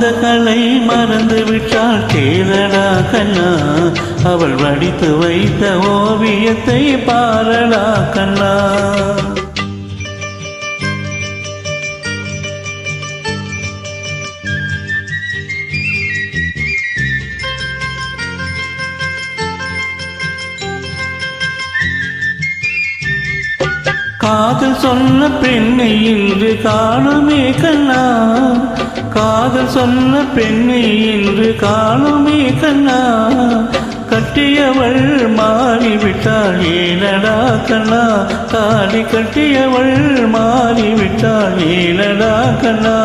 கலை மறந்து விட்டாள் கேளடா கண்ணா. அவள் வடித்து வைத்த ஓவியத்தை பாரடா கண்ணா. காதல் சொன்ன பெண்ணை இன்று காணுமே கண்ணா. காதல் சொன்ன பெண்ணை இன்று காணுமே கண்ணா. கட்டியவள் மாறிவிட்டாள் ஏனடா கண்ணா. தாலி கட்டியவள் மாறிவிட்டாள் ஏனடா கண்ணா.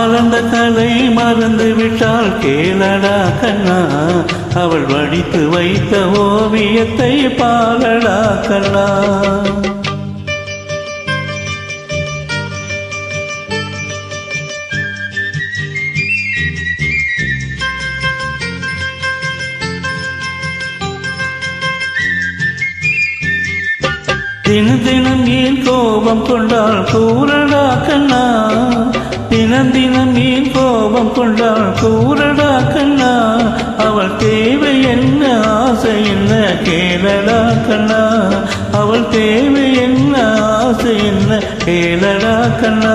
மறந்த கலை மறந்து விட்டால் கேளடா கண்ணா. அவள் வடித்து வைத்த ஓவியத்தை பாலடா கண்ணா. தினம் தினம் ஏன் கோபம் கொண்டால் கூறடா கண்ணா. தினம் தினம் நீ கோபம் கொண்டாள் கூறடா கண்ணா அவள் தேவை என்ன ஆசை என்ன கேளடா கண்ணா. அவள் தேவை என்ன ஆசை என்ன கேளடா கண்ணா.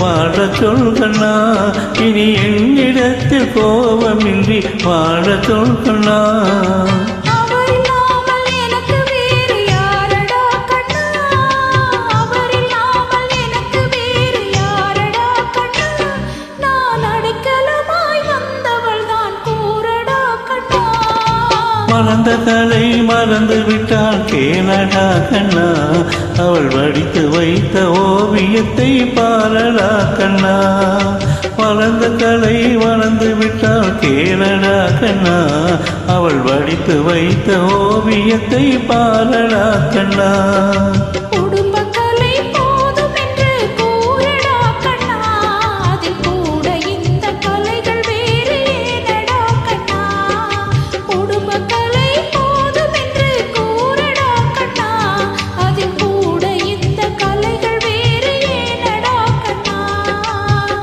வாழ சொல்கண்ணா இனி என்னிடத்தில் கோபமின்றி வாழ சொல்கண்ணா மறந்த கலை மறந்து விட்டால் கேளடா கண்ணா அவள் வடித்து வைத்த ஓவியத்தை பாரடா கண்ணா. மறந்த கலை மறந்து விட்டால் கேளடா கண்ணா அவள் வடித்து வைத்த ஓவியத்தை பாரடா கண்ணா.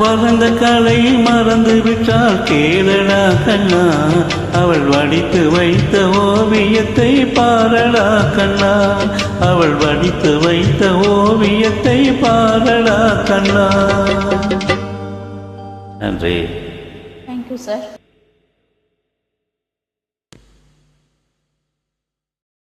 பறந்த கலை மறந்து விட்டால் கேளடா கண்ணா. அவள் வடித்து வைத்த ஓவியத்தை பாரடா கண்ணா. அவள் வடித்து வைத்த ஓவியத்தை பாரடா கண்ணா. நன்றி. Thank you sir